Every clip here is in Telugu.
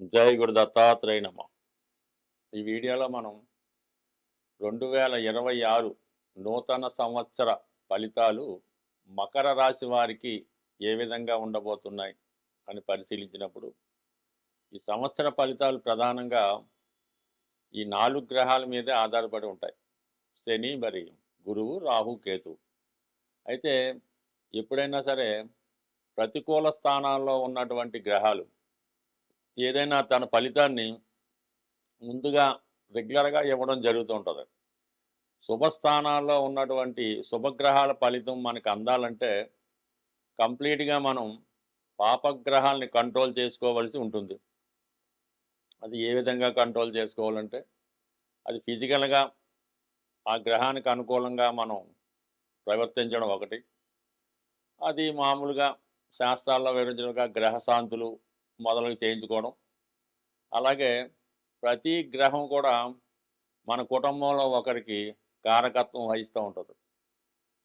జై గురు దత్తాత్రేయ నమ. ఈ వీడియోలో మనం రెండు వేల ఇరవై ఆరు నూతన సంవత్సర ఫలితాలు మకర రాశి వారికి ఏ విధంగా ఉండబోతున్నాయి అని పరిశీలించినప్పుడు ఈ సంవత్సర ఫలితాలు ప్రధానంగా ఈ నాలుగు గ్రహాల మీదే ఆధారపడి ఉంటాయి. శని మరి గురువు రాహు కేతు. అయితే ఎప్పుడైనా సరే ప్రతికూల స్థానాల్లో ఉన్నటువంటి గ్రహాలు ఏదైనా తన ఫలితాన్ని ముందుగా రెగ్యులర్గా ఇవ్వడం జరుగుతూ ఉంటుంది. శుభస్థానాల్లో ఉన్నటువంటి శుభగ్రహాల ఫలితం మనకు అందాలంటే కంప్లీట్గా మనం పాపగ్రహాలని కంట్రోల్ చేసుకోవలసి ఉంటుంది. అది ఏ విధంగా కంట్రోల్ చేసుకోవాలంటే అది ఫిజికల్గా ఆ గ్రహానికి అనుకూలంగా మనం ప్రవర్తించడం ఒకటి. అది మామూలుగా శాస్త్రాల్లో వివరించినగా గ్రహశాంతులు మొదలు చేయించుకోవడం. అలాగే ప్రతి గ్రహం కూడా మన కుటుంబంలో ఒకరికి కారకత్వం వహిస్తూ ఉంటుంది.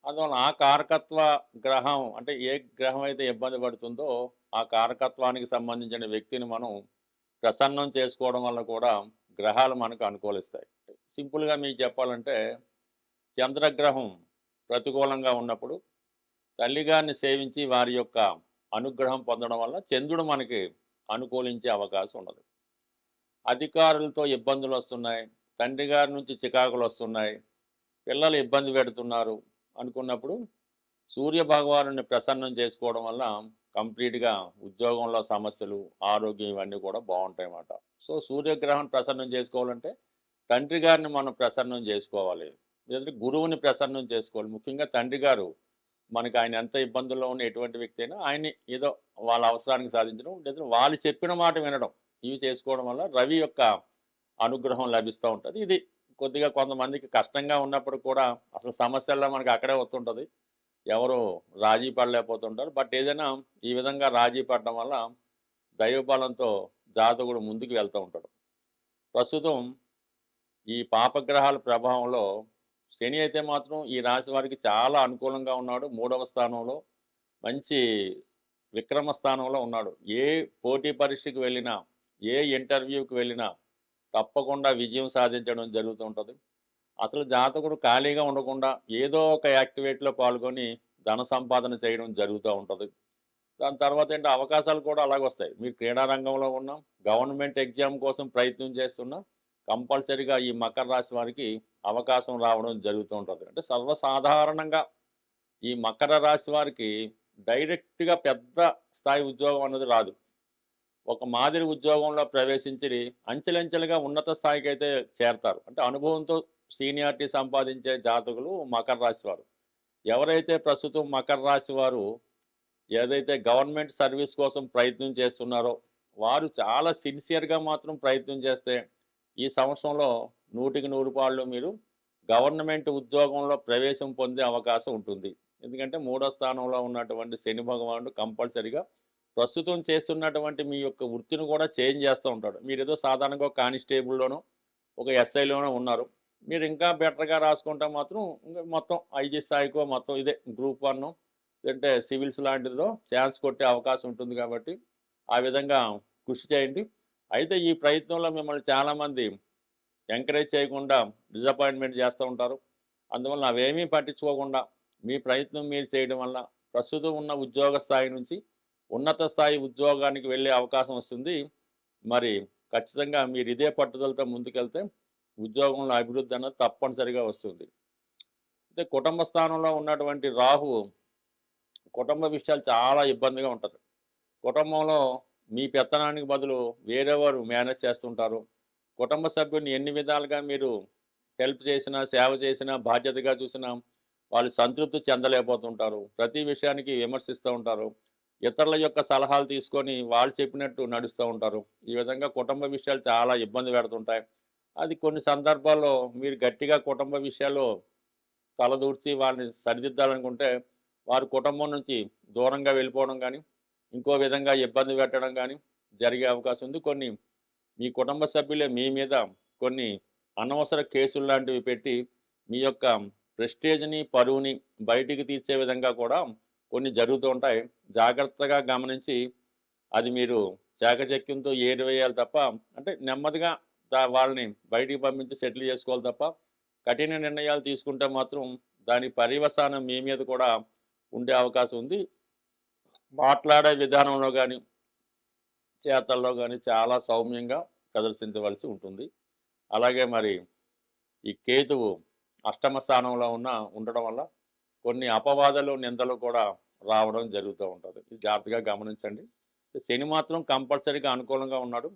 అందువల్ల ఆ కారకత్వ గ్రహం అంటే ఏ గ్రహం అయితే ఇబ్బంది పడుతుందో ఆ కారకత్వానికి సంబంధించిన వ్యక్తిని మనం ప్రసన్నం చేసుకోవడం వల్ల కూడా గ్రహాలు మనకు అనుకూలిస్తాయి. సింపుల్గా మీకు చెప్పాలంటే చంద్రగ్రహం ప్రతికూలంగా ఉన్నప్పుడు తల్లిగారిని సేవించి వారి యొక్క అనుగ్రహం పొందడం వల్ల చంద్రుడు మనకి అనుకూలించే అవకాశం ఉండదు. అధికారులతో ఇబ్బందులు వస్తున్నాయి. తండ్రి గారి నుంచి చికాకులు వస్తున్నాయి. పిల్లలు ఇబ్బంది పెడుతున్నారు అనుకున్నప్పుడు సూర్య భగవాను ప్రసన్నం చేసుకోవడం వల్ల కంప్లీట్గా ఉద్యోగంలో సమస్యలు ఆరోగ్యం ఇవన్నీ కూడా బాగుంటాయి అన్నమాట. సో సూర్యగ్రహం ప్రసన్నం చేసుకోవాలంటే తండ్రి గారిని మనం ప్రసన్నం చేసుకోవాలి. లేదంటే గురువుని ప్రసన్నం చేసుకోవాలి. ముఖ్యంగా తండ్రి గారు మనకి ఆయన ఎంత ఇబ్బందుల్లో ఉన్న ఎటువంటి వ్యక్తి అయినా ఆయన్ని ఏదో వాళ్ళ అవసరానికి సాధించడం లేదా వాళ్ళు చెప్పిన మాట వినడం ఇవి చేసుకోవడం వల్ల రవి యొక్క అనుగ్రహం లభిస్తూ ఉంటుంది. ఇది కొద్దిగా కొంతమందికి కష్టంగా ఉన్నప్పుడు కూడా అసలు సమస్యల్లో మనకి అక్కడే వస్తుంటుంది. ఎవరు రాజీ పడలేకపోతుంటారు. బట్ ఏదైనా ఈ విధంగా రాజీ పడడం వల్ల దైవబలంతో జాతకుడు ముందుకు వెళ్తూ ఉంటాడు. ప్రస్తుతం ఈ పాపగ్రహాల ప్రభావంలో శని అయితే మాత్రం ఈ రాశి వారికి చాలా అనుకూలంగా ఉన్నాడు. మూడవ స్థానంలో మంచి విక్రమ స్థానంలో ఉన్నాడు. ఏ పోటీ పరీక్షకు వెళ్ళినా ఏ ఇంటర్వ్యూకి వెళ్ళినా తప్పకుండా విజయం సాధించడం జరుగుతూ ఉంటుంది. అసలు జాతకుడు ఖాళీగా ఉండకుండా ఏదో ఒక యాక్టివేట్లో పాల్గొని ధన సంపాదన చేయడం జరుగుతూ ఉంటుంది. దాని తర్వాత ఏంటంటే అవకాశాలు కూడా అలాగొస్తాయి. మీరు క్రీడా రంగంలో ఉన్నాం గవర్నమెంట్ ఎగ్జామ్ కోసం ప్రయత్నం చేస్తున్నా కంపల్సరీగా ఈ మకర రాశి వారికి అవకాశం రావడం జరుగుతూ ఉంటుంది. అంటే సర్వసాధారణంగా ఈ మకర రాశి వారికి డైరెక్ట్గా పెద్ద స్థాయి ఉద్యోగం అన్నది రాదు. ఒక మాదిరి ఉద్యోగంలో ప్రవేశించి అంచెలంచెలుగా ఉన్నత స్థాయికి అయితే చేరతారు. అంటే అనుభవంతో సీనియారిటీ సంపాదించే జాతకులు మకర రాశి వారు. ఎవరైతే ప్రస్తుతం మకర రాశి వారు ఏదైతే గవర్నమెంట్ సర్వీస్ కోసం ప్రయత్నం చేస్తున్నారో వారు చాలా సిన్సియర్గా మాత్రం ప్రయత్నం చేస్తే ఈ సంవత్సరంలో నూటికి నూరు పాళ్ళు మీరు గవర్నమెంట్ ఉద్యోగంలో ప్రవేశం పొందే అవకాశం ఉంటుంది. ఎందుకంటే మూడో స్థానంలో ఉన్నటువంటి శని భగవానుడు కంపల్సరిగా ప్రస్తుతం చేస్తున్నటువంటి మీ యొక్క వృత్తిని కూడా చేంజ్ చేస్తూ ఉంటాడు. మీరు ఏదో సాధారణంగా ఒక కానిస్టేబుల్లోనో ఒక ఎస్ఐలోనో ఉన్నారు. మీరు ఇంకా బెటర్గా రాసుకుంటే మాత్రం ఇంకా మొత్తం ఐజీ స్థాయికో మొత్తం ఇదే గ్రూప్ వన్ లేదంటే సివిల్స్ లాంటిదో ఛాన్స్ కొట్టే అవకాశం ఉంటుంది కాబట్టి ఆ విధంగా కృషి చేయండి. అయితే ఈ ప్రయత్నంలో మిమ్మల్ని చాలామంది ఎంకరేజ్ చేయకుండా డిసప్పాయింట్మెంట్ చేస్తూ ఉంటారు. అందువల్ల అవేమీ పట్టించుకోకుండా మీ ప్రయత్నం మీరు చేయడం వల్ల ప్రస్తుతం ఉన్న ఉద్యోగ స్థాయి నుంచి ఉన్నత స్థాయి ఉద్యోగానికి వెళ్ళే అవకాశం వస్తుంది. మరి ఖచ్చితంగా మీరు ఇదే పట్టుదలతో ముందుకెళ్తే ఉద్యోగంలో అభివృద్ధి అన్నది తప్పనిసరిగా వస్తుంది. అయితే కుటుంబ స్థానంలో ఉన్నటువంటి రాహు కుటుంబ విషయాలు చాలా ఇబ్బందిగా ఉంటుంది. కుటుంబంలో మీ పెత్తనానికి బదులు వేరేవారు మేనేజ్ చేస్తుంటారు? కుటుంబ సభ్యుని ఎన్ని విధాలుగా మీరు హెల్ప్ చేసినా సేవ చేసినా బాధ్యతగా చూసినా వాళ్ళు సంతృప్తి చెందలేకపోతుంటారు. ప్రతి విషయానికి విమర్శిస్తూ ఉంటారు. ఇతరుల యొక్క సలహాలు తీసుకొని వాళ్ళు చెప్పినట్టు నడుస్తూ ఉంటారు. ఈ విధంగా కుటుంబ విషయాలు చాలా ఇబ్బంది పెడుతుంటాయి. అది కొన్ని సందర్భాల్లో మీరు గట్టిగా కుటుంబ విషయాల్లో తలదూర్చి వాళ్ళని సరిదిద్దాలనుకుంటే వారి కుటుంబం నుంచి దూరంగా వెళ్ళిపోవడం కానీ ఇంకో విధంగా ఇబ్బంది పెట్టడం కానీ జరిగే అవకాశం ఉంది. కొన్ని మీ కుటుంబ సభ్యులే మీ మీద కొన్ని అనవసర కేసులు లాంటివి పెట్టి మీ యొక్క ప్రెస్టేజ్ని పరువుని బయటికి తీర్చే విధంగా కూడా కొన్ని జరుగుతూ ఉంటాయి. జాగ్రత్తగా గమనించి అది మీరు చాకచక్యంతో ఏరివేయాలి తప్ప అంటే నెమ్మదిగా వాళ్ళని బయటికి పంపించి సెటిల్ చేసుకోవాలి తప్ప కఠిన నిర్ణయాలు తీసుకుంటే మాత్రం దాని పర్యవసానం మీ మీద కూడా ఉండే అవకాశం ఉంది. మాట్లాడే విధానంలో కానీ చేతల్లో కానీ చాలా సౌమ్యంగా ప్రదర్శించవలసి ఉంటుంది. అలాగే మరి ఈ కేతువు అష్టమ స్థానంలో ఉన్న ఉండడం వల్ల కొన్ని అపవాదాలు నిందలు కూడా రావడం జరుగుతూ ఉంటుంది. ఇది జాగ్రత్తగా గమనించండి. శని మాత్రం కంపల్సరీగా అనుకూలంగా ఉన్నాడు.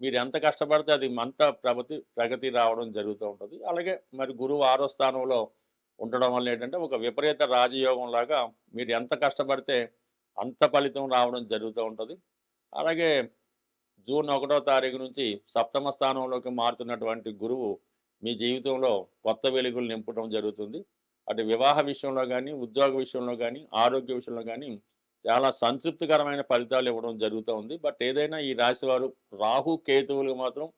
మీరు ఎంత కష్టపడితే అది అంత ప్రగతి ప్రగతి రావడం జరుగుతూ ఉంటుంది. అలాగే మరి గురువు ఆరో స్థానంలో ఉండడం వల్ల ఏంటంటే ఒక విపరీత రాజయోగం లాగా మీరు ఎంత కష్టపడితే అంత ఫలితం రావడం జరుగుతూ ఉంటుంది. అలాగే జూన్ ఒకటో తారీఖు నుంచి సప్తమ స్థానంలోకి మారుతున్నటువంటి గురువు మీ జీవితంలో కొత్త వెలుగులు నింపడం జరుగుతుంది. అటు వివాహ విషయంలో కానీ ఉద్యోగ విషయంలో కానీ ఆరోగ్య విషయంలో కానీ చాలా సంతృప్తికరమైన ఫలితాలు ఇవ్వడం జరుగుతూ ఉంది. బట్ ఏదైనా ఈ రాశివారు రాహు కేతువులు మాత్రం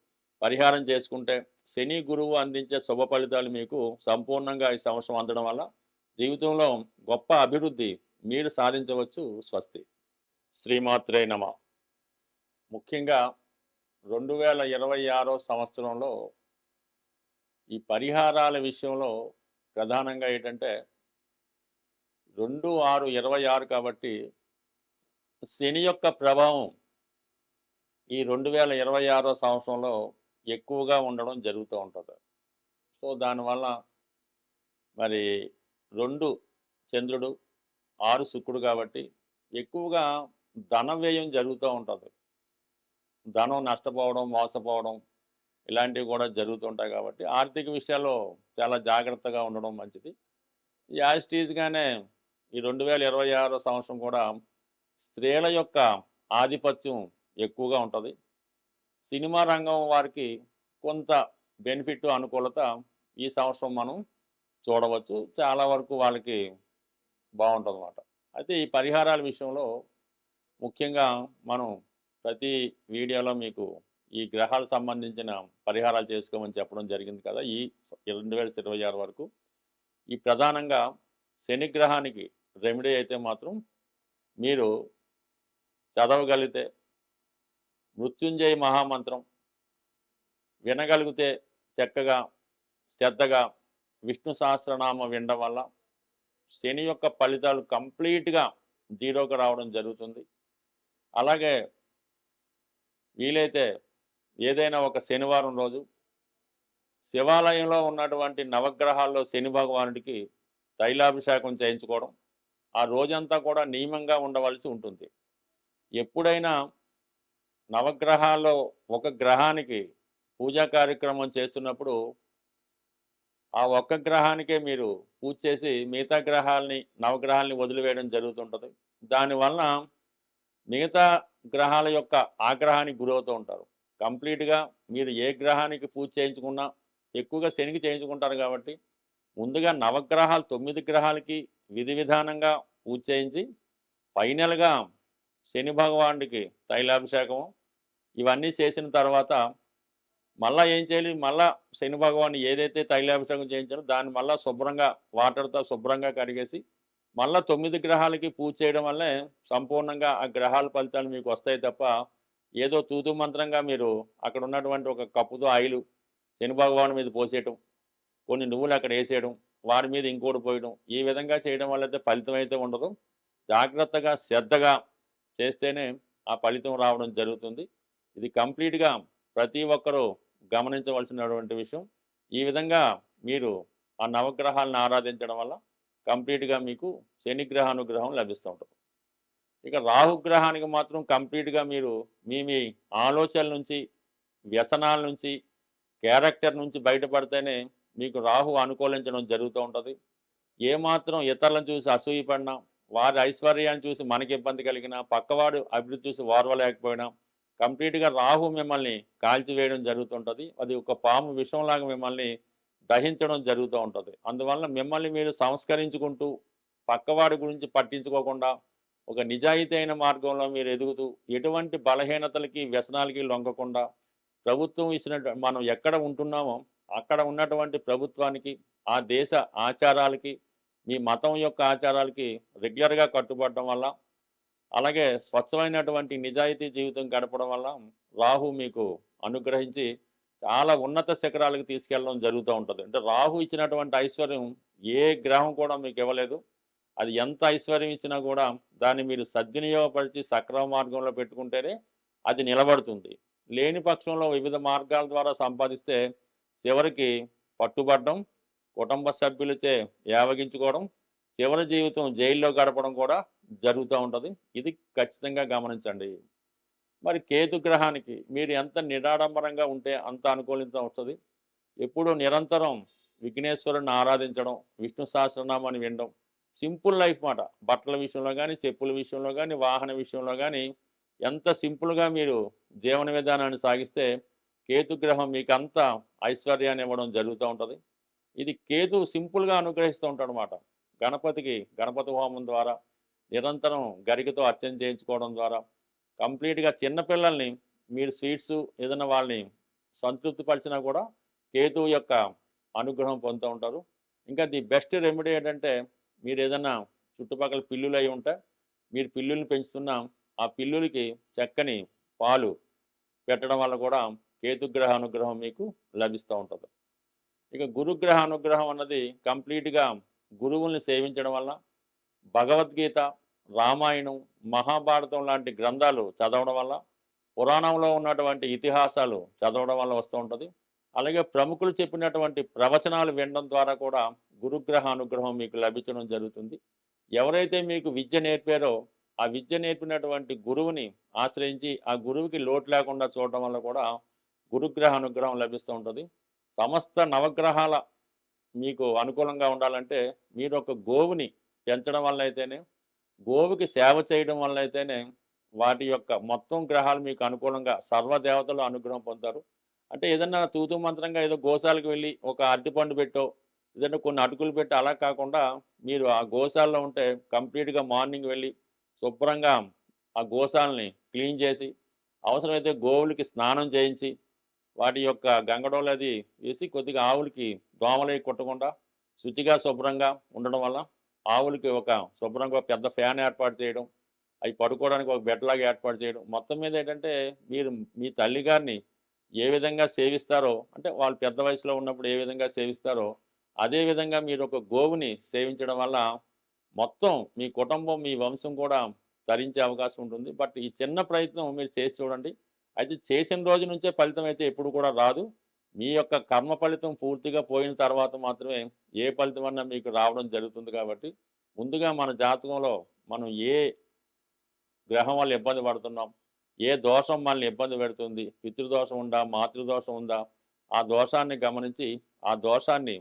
పరిహారం చేసుకుంటే శని గురువు అందించే శుభ ఫలితాలు మీకు సంపూర్ణంగా ఈ సంవత్సరం అందడం వల్ల జీవితంలో గొప్ప అభివృద్ధి మీరు సాధించవచ్చు స్వస్తి. శ్రీమాత్రే నమ. ముఖ్యంగా రెండు వేల ఇరవై ఆరో సంవత్సరంలో ఈ పరిహారాల విషయంలో ప్రధానంగా ఏంటంటే రెండు ఆరు ఇరవై ఆరు కాబట్టి శని యొక్క ప్రభావం ఈ రెండు వేల ఇరవై ఆరో సంవత్సరంలో ఎక్కువగా ఉండడం జరుగుతూ ఉంటుంది. సో దానివల్ల మరి రెండు చంద్రుడు ఆరు శుక్రుడు కాబట్టి ఎక్కువగా ధన వ్యయం జరుగుతూ ఉంటుంది. ధనం నష్టపోవడం మోసపోవడం ఇలాంటివి కూడా జరుగుతుంటాయి కాబట్టి ఆర్థిక విషయాల్లో చాలా జాగ్రత్తగా ఉండడం మంచిది. యాజ్టీజ్గానే ఈ రెండు వేల ఇరవై ఆరో సంవత్సరం కూడా స్త్రీల యొక్క ఆధిపత్యం ఎక్కువగా ఉంటుంది. సినిమా రంగం వారికి కొంత బెనిఫిట్ అనుకూలత ఈ సంవత్సరం మనం చూడవచ్చు. చాలా వరకు వాళ్ళకి బాగుంటుంది అన్నమాట అయితే ఈ పరిహారాల విషయంలో ముఖ్యంగా మనం ప్రతి వీడియోలో మీకు ఈ గ్రహాలకు సంబంధించిన పరిహారాలు చేసుకోమని చెప్పడం జరిగింది కదా ఈ రెండు వేల ఇరవై ఆరు వరకు. ఈ ప్రధానంగా శని గ్రహానికి రెమెడీ అయితే మాత్రం మీరు చదవగలిగితే మృత్యుంజయ మహామంత్రం వినగలిగితే చక్కగా శ్రద్ధగా విష్ణు సహస్రనామం వినడం వల్ల శని యొక్క ఫలితాలు కంప్లీట్గా జీరోకి రావడం జరుగుతుంది. అలాగే వీలైతే ఏదైనా ఒక శనివారం రోజు శివాలయంలో ఉన్నటువంటి నవగ్రహాల్లో శని భగవానుడికి తైలాభిషేకం చేయించుకోవడం ఆ రోజంతా కూడా నియమంగా ఉండవలసి ఉంటుంది. ఎప్పుడైనా నవగ్రహాల్లో ఒక గ్రహానికి పూజా కార్యక్రమం చేస్తున్నప్పుడు ఆ ఒక్క గ్రహానికే మీరు పూజ చేసి మిగతా గ్రహాలని నవగ్రహాలని వదిలివేయడం జరుగుతుంటుంది. దానివలన మిగతా గ్రహాల యొక్క ఆగ్రహానికి గురవుతూ ఉంటారు. కంప్లీట్గా మీరు ఏ గ్రహానికి పూజ చేయించుకున్నా ఎక్కువగా శనికి చేయించుకుంటారు కాబట్టి ముందుగా నవగ్రహాలు తొమ్మిది గ్రహాలకి విధి విధానంగా పూజ చేయించి ఫైనల్గా శని భగవానుడికి తైలాభిషేకము ఇవన్నీ చేసిన తర్వాత మళ్ళా ఏం చేయాలి? మళ్ళా శని భగవాన్ని ఏదైతే తైలాభిషేకం చేయించారో దాన్ని మళ్ళీ శుభ్రంగా వాటర్తో శుభ్రంగా కడిగేసి మళ్ళా తొమ్మిది గ్రహాలకి పూజ చేయడం వల్లే సంపూర్ణంగా ఆ గ్రహాల ఫలితాలు మీకు వస్తాయి తప్ప ఏదో తూతు మంత్రంగా మీరు అక్కడ ఉన్నటువంటి ఒక కప్పుతో ఆయిలు శని భగవాన్ మీద పోసేయటం కొన్ని నువ్వులు అక్కడ వేసేయడం వారి మీద ఇంకోటి పోయడం ఈ విధంగా చేయడం వల్ల అయితే ఫలితం అయితే ఉండదు. జాగ్రత్తగా శ్రద్ధగా చేస్తేనే ఆ ఫలితం రావడం జరుగుతుంది. ఇది కంప్లీట్గా ప్రతి ఒక్కరూ గమనించవలసినటువంటి విషయం ఈ విధంగా మీరు ఆ నవగ్రహాలను ఆరాధించడం వల్ల కంప్లీట్గా మీకు శనిగ్రహ అనుగ్రహం లభిస్తూ ఉంటుంది. ఇక రాహుగ్రహానికి మాత్రం కంప్లీట్గా మీరు మీ మీ ఆలోచనల నుంచి వ్యసనాల నుంచి క్యారెక్టర్ నుంచి బయటపడితేనే మీకు రాహు అనుకూలించడం జరుగుతూ ఉంటుంది. ఏమాత్రం ఇతరులను చూసి అసూయపడినా వారి ఐశ్వర్యాన్ని చూసి మనకి ఇబ్బంది కలిగినా పక్కవాడు అభివృద్ధి చూసి వారవలేకపోయినా కంప్లీట్గా రాహు మిమ్మల్ని కాల్చివేయడం జరుగుతుంటుంది. అది ఒక పాము విషంలాగా మిమ్మల్ని దహించడం జరుగుతూ ఉంటుంది. అందువల్ల మిమ్మల్ని మీరు సంస్కరించుకుంటూ పక్కవాడి గురించి పట్టించుకోకుండా ఒక నిజాయితీ అయిన మార్గంలో మీరు ఎదుగుతూ ఎటువంటి బలహీనతలకి వ్యసనాలకి లొంగకుండా ప్రభుత్వం ఇచ్చిన మనం ఎక్కడ ఉంటున్నామో అక్కడ ఉన్నటువంటి ప్రభుత్వానికి ఆ దేశ ఆచారాలకి మీ మతం యొక్క ఆచారాలకి రెగ్యులర్గా కట్టుబడటం వల్ల అలాగే స్వచ్ఛమైనటువంటి నిజాయితీ జీవితం గడపడం వల్ల రాహు మీకు అనుగ్రహించి చాలా ఉన్నత శిఖరాలకు తీసుకెళ్ళడం జరుగుతూ ఉంటుంది. అంటే రాహు ఇచ్చినటువంటి ఐశ్వర్యం ఏ గ్రహం కూడా మీకు ఇవ్వలేదు. అది ఎంత ఐశ్వర్యం ఇచ్చినా కూడా దాన్ని మీరు సద్వినియోగపరిచి సక్రమ మార్గంలో పెట్టుకుంటేనే అది నిలబడుతుంది. లేని పక్షంలో వివిధ మార్గాల ద్వారా సంపాదిస్తే చివరికి పట్టుబడడం కుటుంబ సభ్యులచే యావగించుకోవడం చివరి జీవితం జైల్లో గడపడం కూడా జరుగుతూ ఉంటుంది. ఇది ఖచ్చితంగా గమనించండి. మరి కేతు గ్రహానికి మీరు ఎంత నిరాడంబరంగా ఉంటే అంత అనుకూలిత వస్తుంది. ఎప్పుడూ నిరంతరం విఘ్నేశ్వరుని ఆరాధించడం విష్ణు సహస్రనామాన్ని వినడం సింపుల్ లైఫ్ మాట. బట్టల విషయంలో కానీ చెప్పుల విషయంలో కానీ వాహన విషయంలో కానీ ఎంత సింపుల్గా మీరు జీవన విధానాన్ని సాగిస్తే కేతు గ్రహం మీకు అంత ఐశ్వర్యాన్ని ఇవ్వడం జరుగుతూ ఉంటుంది. ఇది కేతు సింపుల్గా అనుగ్రహిస్తూ ఉంటాడు అనమాట గణపతికి గణపతి హోమం ద్వారా నిరంతరం గరికతో అర్చన చేయించుకోవడం ద్వారా కంప్లీట్గా చిన్నపిల్లల్ని మీరు స్వీట్స్ ఏదైనా వాళ్ళని సంతృప్తి పరిచినా కూడా కేతువు యొక్క అనుగ్రహం పొందుతూ ఉంటారు. ఇంకా ది బెస్ట్ రెమెడీ ఏంటంటే మీరు ఏదైనా చుట్టుపక్కల పిల్లులు అయి ఉంటే మీరు పిల్లుల్ని పెంచుతున్నా ఆ పిల్లులకి చక్కని పాలు పెట్టడం వల్ల కూడా కేతుగ్రహ అనుగ్రహం మీకు లభిస్తూ ఉంటుంది. ఇక గురుగ్రహ అనుగ్రహం అన్నది కంప్లీట్గా గురువుల్ని సేవించడం వల్ల భగవద్గీత రామాయణం మహాభారతం లాంటి గ్రంథాలు చదవడం వల్ల పురాణంలో ఉన్నటువంటి ఇతిహాసాలు చదవడం వల్ల వస్తూ ఉంటుంది. అలాగే ప్రముఖులు చెప్పినటువంటి ప్రవచనాలు వినడం ద్వారా కూడా గురుగ్రహ అనుగ్రహం మీకు లభించడం జరుగుతుంది. ఎవరైతే మీకు విద్య నేర్పారో ఆ విద్య నేర్పినటువంటి గురువుని ఆశ్రయించి ఆ గురువుకి లోటు లేకుండా చూడటం వల్ల కూడా గురుగ్రహ అనుగ్రహం లభిస్తూ ఉంటుంది. సమస్త నవగ్రహాల మీకు అనుకూలంగా ఉండాలంటే మీరు ఒక గోవుని పెంచడం వల్ల అయితేనే గోవుకి సేవ చేయడం వల్ల అయితేనే వాటి యొక్క మొత్తం గ్రహాలు మీకు అనుకూలంగా సర్వదేవతలు అనుగ్రహం పొందుతారు. అంటే ఏదన్నా తూతు మంత్రంగా ఏదో గోశాలకు వెళ్ళి ఒక అరటిపండు పెట్టో ఏదైనా కొన్ని అటుకులు పెట్టి అలా కాకుండా మీరు ఆ గోశాలలో ఉంటే కంప్లీట్గా మార్నింగ్ వెళ్ళి శుభ్రంగా ఆ గోశాలని క్లీన్ చేసి అవసరమైతే గోవులకి స్నానం చేయించి వాటి యొక్క గంగడోలు అది వేసి కొద్దిగా ఆవులకి దోమలై కొట్టకుండా శుచిగా శుభ్రంగా ఉండడం వల్ల ఆవులకి ఒక శుభ్రంగా పెద్ద ఫ్యాన్ ఏర్పాటు చేయడం అవి పడుకోవడానికి ఒక బెడ్లాగా ఏర్పాటు చేయడం. మొత్తం మీద ఏంటంటే మీరు మీ తల్లిగారిని ఏ విధంగా సేవిస్తారో అంటే వాళ్ళు పెద్ద వయసులో ఉన్నప్పుడు ఏ విధంగా సేవిస్తారో అదే విధంగా మీరు ఒక గోవుని సేవించడం వల్ల మొత్తం మీ కుటుంబం మీ వంశం కూడా తరించే అవకాశం ఉంటుంది. బట్ ఈ చిన్న ప్రయత్నం మీరు చేసి చూడండి. అయితే చేసిన రోజు నుంచే ఫలితం అయితే ఎప్పుడు కూడా రాదు. మీ యొక్క కర్మ ఫలితం పూర్తిగా పోయిన తర్వాత మాత్రమే ఏ ఫలితం అన్నా మీకు రావడం జరుగుతుంది కాబట్టి ముందుగా మన జాతకంలో మనం ఏ గ్రహం వల్ల ఇబ్బంది పడుతున్నాం ఏ దోషం మనల్ని ఇబ్బంది పెడుతుంది పితృదోషం ఉందా మాతృదోషం ఉందా ఆ దోషాన్ని గమనించి ఆ దోషాన్ని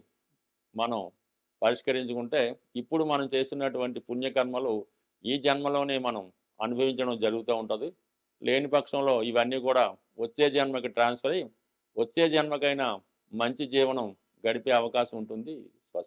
మనం పరిష్కరించుకుంటే ఇప్పుడు మనం చేస్తున్నటువంటి పుణ్యకర్మలు ఈ జన్మలోనే మనం అనుభవించడం జరుగుతూ ఉంటుంది. లేని పక్షంలో ఇవన్నీ కూడా వచ్చే జన్మకి ట్రాన్స్ఫర్ అయ్యి వచ్చే జన్మకైనా మంచి జీవనం గడిపే అవకాశం ఉంటుంది.